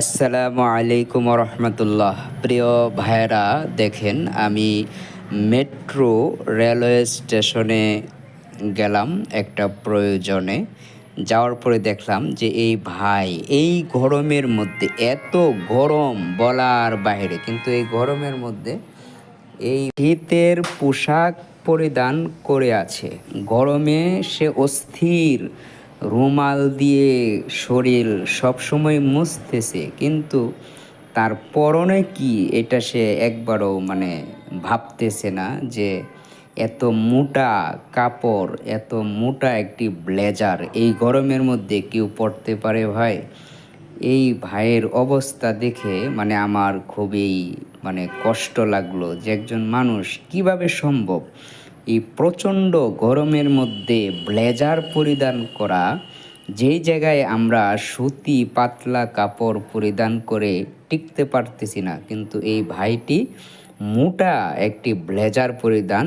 আসসালামু আলাইকুম রহমতুল্লাহ প্রিয় ভাইয়েরা, দেখেন, আমি মেট্রো রেলওয়ে স্টেশনে গেলাম একটা প্রয়োজনে। যাওয়ার পরে দেখলাম যে, এই ভাই, এই গরমের মধ্যে, এত গরম বলার বাইরে, কিন্তু এই গরমের মধ্যে এই শীতের পোশাক পরিধান করে আছে। গরমে সে অস্থির। রুমাল দিয়ে শরীর সবসময় মুছতেছে, কিন্তু তার পরনে কি এটা সে একবারও মানে ভাবতেছে না যে এত মোটা কাপড়, এত মোটা একটি ব্লেজার এই গরমের মধ্যে কেউ পড়তে পারে ভাই? এই ভাইয়ের অবস্থা দেখে মানে আমার খুবই মানে কষ্ট লাগল যে একজন মানুষ কীভাবে সম্ভব? এই প্রচণ্ড গরমের মধ্যে ব্লেজার পরিধান করা, যেই জায়গায় আমরা সুতি পাতলা কাপড় পরিধান করে টিকতে পারতেছি না। কিন্তু এই ভাইটি মোটা একটি ব্লেজার পরিধান